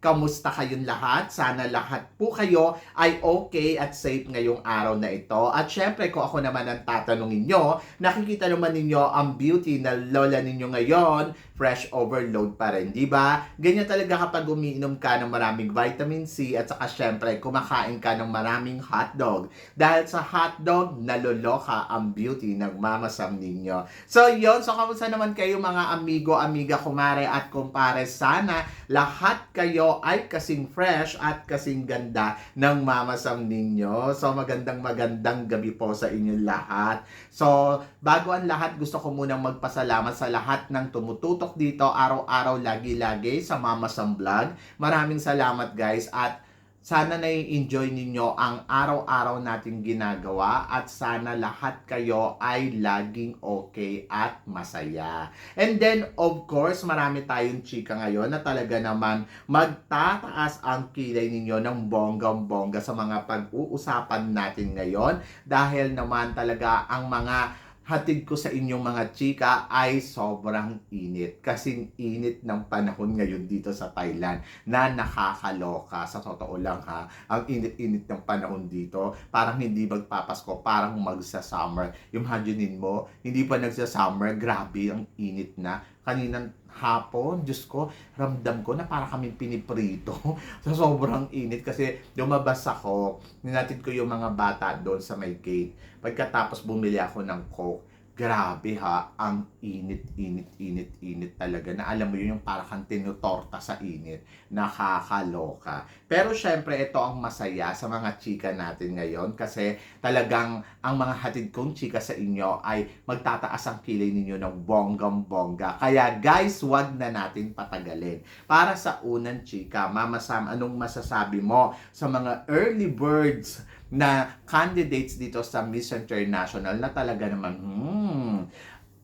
Kamusta kayong lahat? Sana lahat po kayo ay okay at safe ngayong araw na ito. At syempre, kung ako naman ang tatanungin nyo, nakikita naman ninyo ang beauty na lola ninyo ngayon, fresh overload pa rin, di ba? Ganyan talaga kapag umiinom ka ng maraming vitamin C at saka syempre, kumakain ka ng maraming hotdog. Dahil sa hotdog, naloloka ang beauty ng mamasam ninyo. So, yon So, kamusta naman kayo mga amigo, amiga, kumare at kumpare? Sana lahat kayo ay kasing fresh at kasing ganda ng mamasam ninyo. So, magandang magandang gabi po sa inyong lahat. So, bago ang lahat, gusto ko munang magpasalamat sa lahat ng tumututok dito araw-araw, lagi-lagi sa Mamasam Vlog. Maraming salamat guys at sana nai-enjoy ninyo ang araw-araw nating ginagawa at sana lahat kayo ay laging okay at masaya. And then, of course, marami tayong chika ngayon na talaga naman magtataas ang kilay ninyo ng bonggang-bongga sa mga pag-uusapan natin ngayon dahil naman talaga ang mga hatid ko sa inyong mga chika ay sobrang init. Kasing init ng panahon ngayon dito sa Thailand na nakakaloka. Sa totoo lang ha, ang init-init ng panahon dito, parang hindi magpapasko, parang magsa-summer. Imaginein mo, hindi pa nagsa-summer, grabe ang init na. Kaninang hapon, Diyos ko, ramdam ko na para kami piniprito sa sobrang init kasi lumabas ako, ninatid ko yung mga bata doon sa may gate. Pagkatapos bumili ako ng Coke, grabe ha, ang init, init, init, init talaga. Na alam mo yun, yung para kang tinutorta sa init. Nakakaloka. Pero syempre, ito ang masaya sa mga chika natin ngayon kasi talagang ang mga hatid kong chika sa inyo ay magtataas ang kilay ninyo ng bonggam-bongga. Kaya guys, wag na natin patagalin. Para sa unang chika, Mama Sam, anong masasabi mo sa mga early birds na candidates dito sa Miss International na talaga naman, hmm,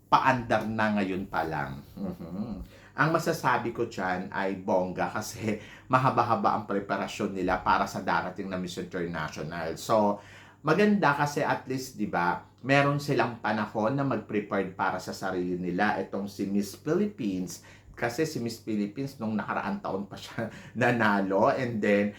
paandar na ngayon pa lang. Mhm. Ang masasabi ko dyan ay bongga kasi mahaba-haba ang preparasyon nila para sa darating na Miss International. So, maganda kasi at least, di ba, meron silang panahon na mag-prepared para sa sarili nila. Itong si Miss Philippines, kasi si Miss Philippines nung nakaraan taon pa siya nanalo and then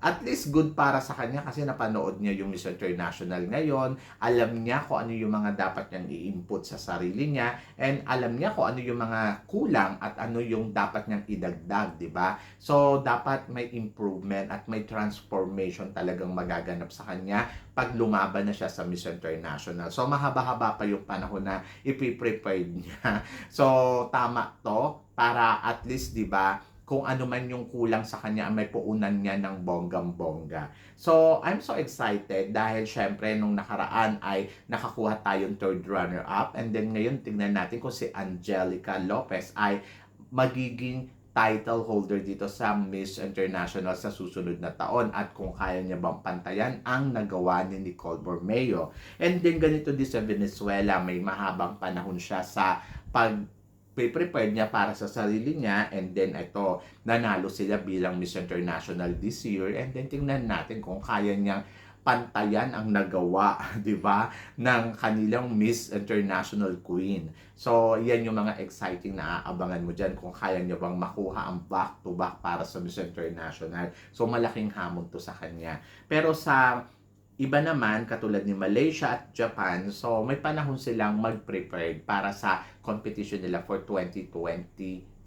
at least good para sa kanya kasi napanood niya yung Miss International ngayon. Alam niya kung ano yung mga dapat niyang i-input sa sarili niya and alam niya kung ano yung mga kulang at ano yung dapat niyang idagdag, di ba? So, dapat may improvement at may transformation talagang magaganap sa kanya pag lumaban na siya sa Miss International. So, mahaba-haba pa yung panahon na ipiprepare niya. So, tama to para at least, di ba, kung ano man yung kulang sa kanya, may puunan niya ng bonggam-bongga. So, I'm so excited dahil syempre nung nakaraan ay nakakuha tayong third runner-up and then ngayon tingnan natin kung si Angelica Lopez ay magiging title holder dito sa Miss International sa susunod na taon at kung kaya niya bang pantayan ang nagawa ni Nicole Bormeo. And then ganito din sa Venezuela, may mahabang panahon siya sa pag pre-prepared niya para sa sarili niya and then ito, nanalo sila bilang Miss International this year and then tingnan natin kung kaya niyang pantayan ang nagawa, 'di ba, ng kanilang Miss International Queen. So, yan yung mga exciting na aabangan mo diyan kung kaya niya bang makuha ang back to back para sa Miss International. So, malaking hamon to sa kanya. Pero sa iba naman, katulad ni Malaysia at Japan, so may panahon silang mag-prepare para sa competition nila for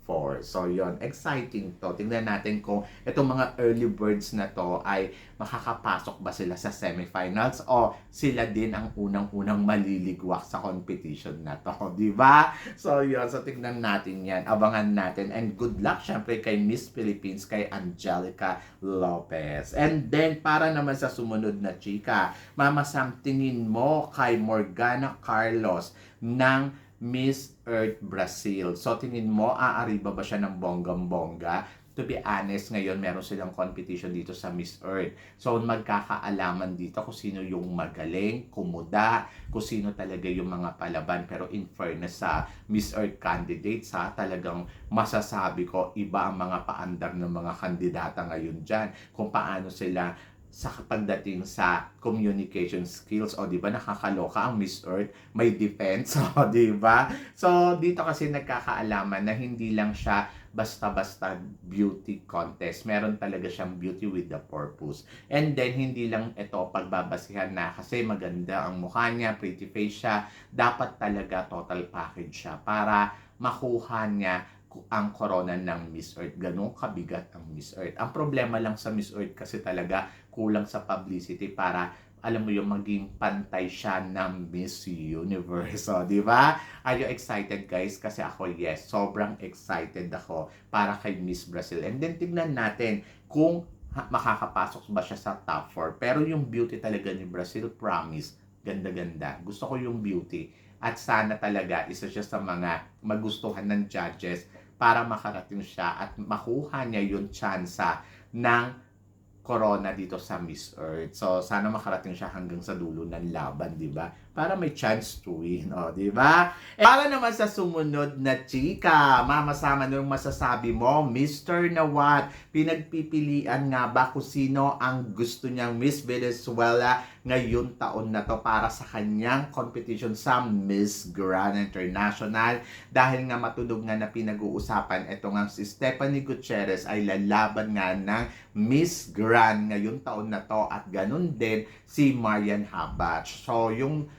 2024. So, yon exciting to. Tingnan natin kung itong mga early birds na to ay makakapasok ba sila sa semifinals o sila din ang unang-unang maliligwak sa competition na to. Di ba? So, yon So, tingnan natin yan. Abangan natin. And good luck, syempre, kay Miss Philippines, kay Angelica Lopez. And then, para naman sa sumunod na chika, Mama Sam, tingin mo kay Morgana Carlos ng Miss Earth Brazil. So tingin mo, aariba ba siya ng bonggam-bongga? To be honest, ngayon meron silang competition dito sa Miss Earth. So magkakaalaman dito kung sino yung magaling, kumuda, kung sino talaga yung mga palaban. Pero in fairness sa Miss Earth candidates ha, talagang masasabi ko, iba ang mga paandar ng mga kandidata ngayon dyan. Kung paano sila sa pagdating sa communication skills o di ba nakakaloka ang Miss Earth may defense o di ba so dito kasi nagkakaalaman na hindi lang siya basta-basta beauty contest meron talaga siyang beauty with the purpose and then hindi lang ito pagbabasihan na kasi maganda ang mukha niya pretty face siya dapat talaga total package siya para makuha niya ang corona ng Miss Earth. Ganun kabigat ang Miss Earth. Ang problema lang sa Miss Earth kasi talaga kulang sa publicity para alam mo yung maging pantay siya ng Miss Universe. So, di ba? Are you excited guys? Kasi ako, yes, sobrang excited ako para kay Miss Brazil. And then, tignan natin kung makakapasok ba siya sa top 4. Pero yung beauty talaga ni Brazil, promise, ganda-ganda. Gusto ko yung beauty. At sana talaga isa siya sa mga magustuhan ng judges para makarating siya at makuha niya yung tsansa ng corona dito sa Miss Earth. So, sana makarating siya hanggang sa dulo ng laban, di ba? Para may chance to win, o, di ba? Eh, para naman sa sumunod na chika, mamasama nung masasabi mo, Mr. Nawat, pinagpipilian nga ba kung sino ang gusto niyang Miss Venezuela ngayon taon na to para sa kanyang competition sa Miss Grand International dahil nga matunog nga na pinag-uusapan ito nga si Stephanie Gutierrez ay lalaban nga ng Miss Grand ngayong taon na to at ganun din si Marian Habach. So yung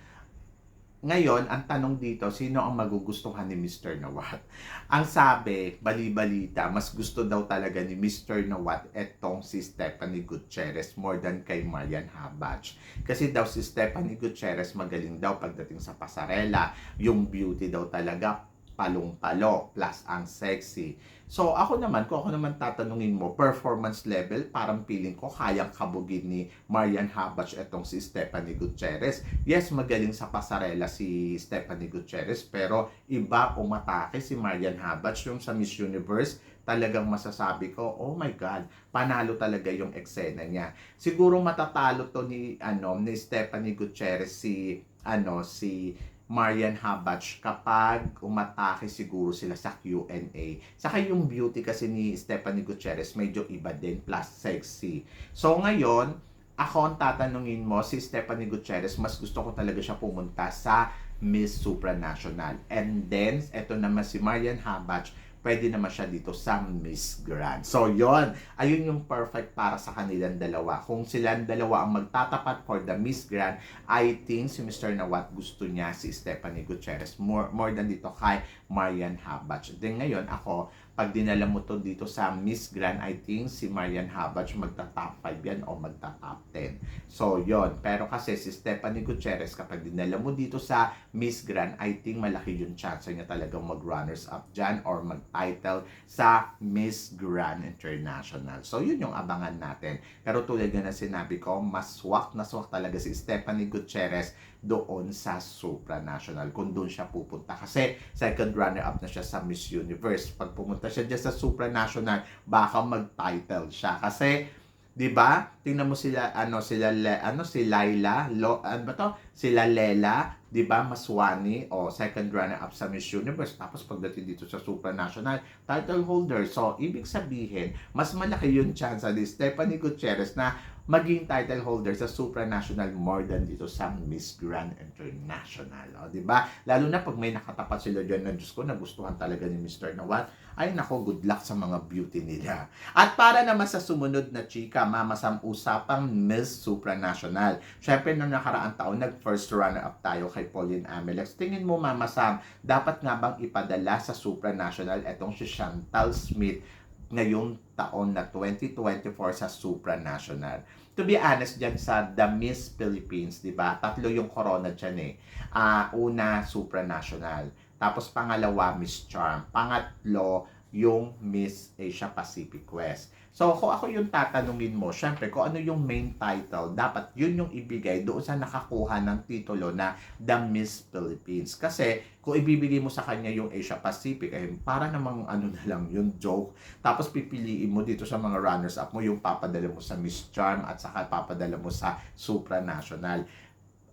ngayon, ang tanong dito, sino ang magugustuhan ni Mr. Nawat? Ang sabi, bali-balita, mas gusto daw talaga ni Mr. Nawat etong si Stephanie Gutierrez more than kay Marian Habach. Kasi daw si Stephanie Gutierrez magaling daw pagdating sa pasarela. Yung beauty daw talaga palong-palo plus ang sexy. So ako naman, kung ako naman tatanungin mo, performance level, parang feeling ko kayang kabugin ni Marian Habach etong si Stephanie Gutierrez. Yes, magaling sa pasarela si Stephanie Gutierrez, pero iba umatake si Marian Habach yung sa Miss Universe talagang masasabi ko, oh my God, panalo talaga yung eksena niya. Siguro matatalo to ni ano ni Stephanie Gutierrez si ano si Marian Habach kapag umatake siguro sila sa Q&A. Saka yung beauty kasi ni Stephanie Gutierrez medyo iba din plus sexy. So ngayon, ako ang tatanungin mo si Stephanie Gutierrez, mas gusto ko talaga siya pumunta sa Miss Supranational. And then, eto naman si Marian Habach, pwede naman siya dito sa Miss Grand. So, yon Ayun yung perfect para sa kanilang dalawa. Kung silang dalawa ang magtatapat for the Miss Grand, I think si Mr. Nawat gusto niya si Stephanie Gutierrez more, more than dito kay Marian Habach. Then ngayon, ako, pag dinala mo to dito sa Miss Grand, I think si Marian Habach magta-top 5 yan o magta-top 10. So, yon Pero kasi si Stephanie Gutierrez, kapag dinala mo dito sa Miss Grand, I think malaki yung chance niya talagang mag-runners up dyan or mag-title sa Miss Grand International. So, yun yung abangan natin. Pero tulad nga na sinabi ko, mas swak na swak talaga si Stephanie Gutierrez doon sa supranational kung doon siya pupunta. Kasi second runner-up na siya sa Miss Universe. Pag pumunta siya dyan sa supranational, baka mag-title siya. Kasi 'di ba? Tingnan mo sila ano sila Le, ano si Laila, Lo, ano ba to? Sila Lela, 'di ba? Maswani o second runner up sa Miss Universe tapos pagdating dito sa supranational title holder. So, ibig sabihin, mas malaki yung chance ni Stephanie Gutierrez na maging title holder sa supranational more than dito sa Miss Grand International. O, di ba? Lalo na pag may nakatapat sila dyan na Diyos ko, nagustuhan talaga ni Mr. Nawat, ay nako, good luck sa mga beauty nila. At para naman sa sumunod na chika, mamasam usapang Miss Supranational. Siyempre, nung nakaraang taon, nag-first runner-up tayo kay Pauline Amelex. Tingin mo, mamasam, dapat nga bang ipadala sa Supranational etong si Chantal Smith ngayong taon na 2024 sa supranational. To be honest, dyan sa The Miss Philippines, di ba? Tatlo yung corona dyan eh. Ah, una, supranational. Tapos pangalawa, Miss Charm. Pangatlo, yung Miss Asia Pacific West. So, kung ako yung tatanungin mo, syempre, kung ano yung main title, dapat yun yung ibigay doon sa nakakuha ng titulo na The Miss Philippines. Kasi, kung ibibigay mo sa kanya yung Asia Pacific, eh, para namang ano na lang, yung joke. Tapos, pipiliin mo dito sa mga runners-up mo yung papadala mo sa Miss Charm at saka papadala mo sa Supranational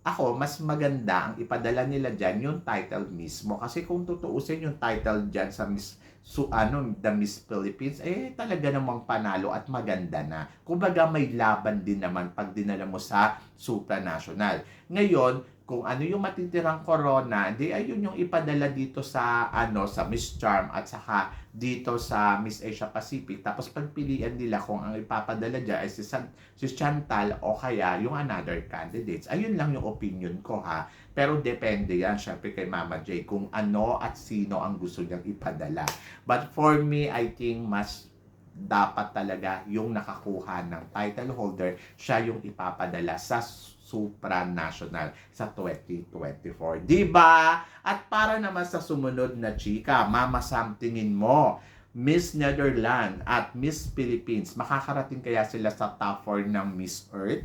ako, mas maganda ang ipadala nila dyan yung title mismo. Kasi kung tutuusin yung title dyan sa Miss, su, ano, The Miss Philippines, eh talaga namang panalo at maganda na. Kumbaga may laban din naman pag dinala mo sa supranational. Ngayon, kung ano yung matitirang corona, di ayun yung ipadala dito sa ano sa Miss Charm at saka dito sa Miss Asia Pacific. Tapos pagpilian nila kung ang ipapadala dyan ay si, San, si Chantal o kaya yung another candidates. Ayun lang yung opinion ko ha. Pero depende yan syempre kay Mama J kung ano at sino ang gusto niyang ipadala. But for me, I think mas dapat talaga yung nakakuha ng title holder, siya yung ipapadala sa supranational sa 2024. Di ba? At para naman sa sumunod na chika, Mama Sam, tingin mo, Miss Netherlands at Miss Philippines, makakarating kaya sila sa top 4 ng Miss Earth?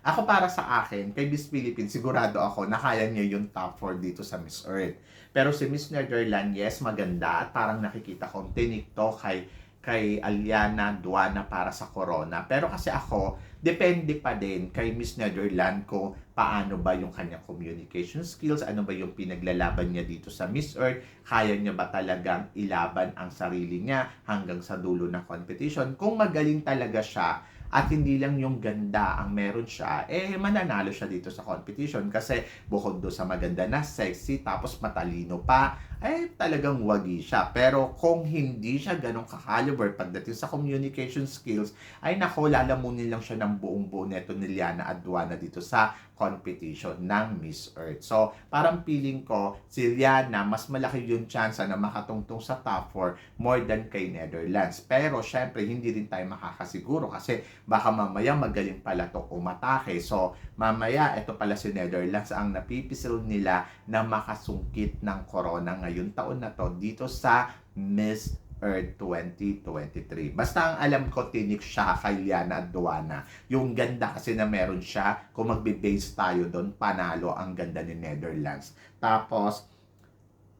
Ako para sa akin, kay Miss Philippines, sigurado ako na kaya niya yung top 4 dito sa Miss Earth. Pero si Miss Netherlands, yes, maganda at parang nakikita kong tinik to kay kay Aliana Duana para sa Corona. Pero kasi ako, depende pa din kay Miss Netherland kung paano ba yung kanyang communication skills, ano ba yung pinaglalaban niya dito sa Miss Earth, kaya niya ba talagang ilaban ang sarili niya hanggang sa dulo ng competition. Kung magaling talaga siya, at hindi lang yung ganda ang meron siya, eh mananalo siya dito sa competition kasi bukod do sa maganda na sexy tapos matalino pa, eh talagang wagi siya. Pero kung hindi siya ganong kakaliber pagdating sa communication skills, ay nako, lalamunin lang siya ng buong buo neto ni Liana Aduana dito sa competition ng Miss Earth. So, parang feeling ko, si Liana, mas malaki yung chance na makatungtong sa top 4 more than kay Netherlands. Pero, syempre, hindi rin tayo makakasiguro kasi baka mamaya magaling pala to umatake. So, mamaya, ito pala si Netherlands ang napipisil nila na makasungkit ng corona ngayon taon na to dito sa Miss Earth 2023. Basta ang alam ko, tinik siya kay Liana Aduana. Yung ganda kasi na meron siya, kung magbe-base tayo doon, panalo ang ganda ni Netherlands. Tapos,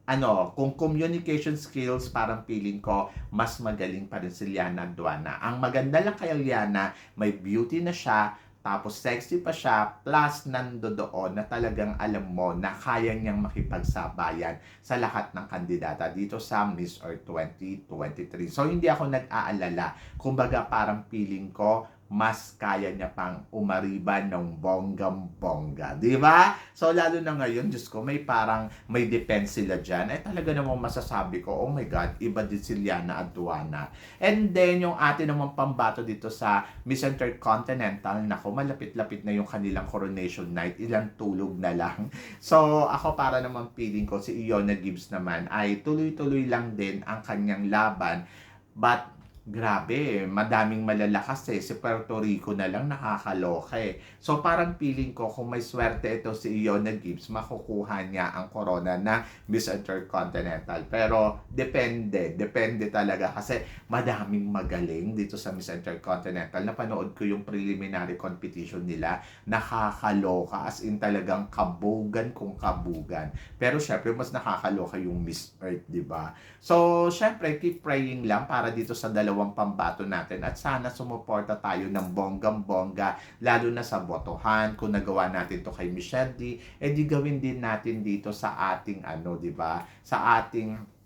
ano, kung communication skills, parang feeling ko, mas magaling pa rin si Liana Aduana. Ang maganda lang kay Liana, may beauty na siya, tapos sexy pa siya, plus nando doon na talagang alam mo na kaya niyang makipagsabayan sa lahat ng kandidata dito sa Miss Earth 2023. So hindi ako nag-aalala. Kumbaga parang feeling ko mas kaya niya pang umariban ng bonggam-bongga. Di ba? So, lalo na ngayon, Diyos ko, may parang may defense sila dyan. Eh, talaga namang masasabi ko, oh my God, iba din si Liana Aduana. And then, yung atin namang pambato dito sa Miss Intercontinental, nako, malapit-lapit na yung kanilang coronation night. Ilang tulog na lang. So, ako para naman feeling ko, si Iona Gibbs naman, ay tuloy-tuloy lang din ang kanyang laban. But, Grabe, madaming malalakas eh. Si Puerto Rico na lang nakakaloka eh. So parang feeling ko kung may swerte ito si Iona Gibbs, makukuha niya ang corona na Miss Intercontinental. Pero depende, depende talaga kasi madaming magaling dito sa Miss Intercontinental. Napanood ko yung preliminary competition nila, nakakaloka as in talagang kabugan kung kabugan. Pero syempre mas nakakaloka yung Miss Earth, di ba? So syempre keep praying lang para dito sa dalawang pambato natin at sana sumuporta tayo ng bonggam-bongga lalo na sa botohan kung nagawa natin to kay Michelle D eh di gawin din natin dito sa ating ano di ba sa ating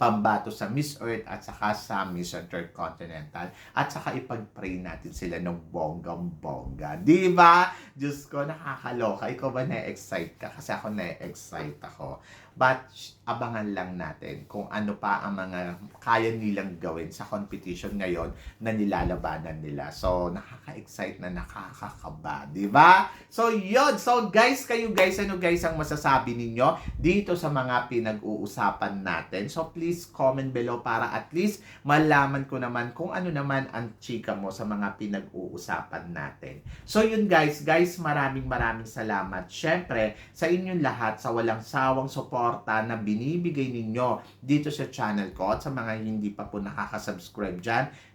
pambato sa Miss Earth at saka sa Miss Intercontinental at saka ipag-pray natin sila ng bonggam-bongga. Di ba? Diyos ko, nakakaloka. Ikaw ba na-excite ka? Kasi ako na-excite ako. But abangan lang natin kung ano pa ang mga kaya nilang gawin sa competition ngayon na nilalabanan nila. So, nakaka-excite na nakakakaba, di ba? So, yun. So, guys, kayo guys, ano guys ang masasabi ninyo dito sa mga pinag-uusapan natin? So, please comment below para at least malaman ko naman kung ano naman ang chika mo sa mga pinag-uusapan natin. So, yun guys. Guys, maraming maraming salamat. Syempre, sa inyong lahat, sa walang sawang support suporta na binibigay ninyo dito sa channel ko at sa mga hindi pa po nakaka-subscribe dyan,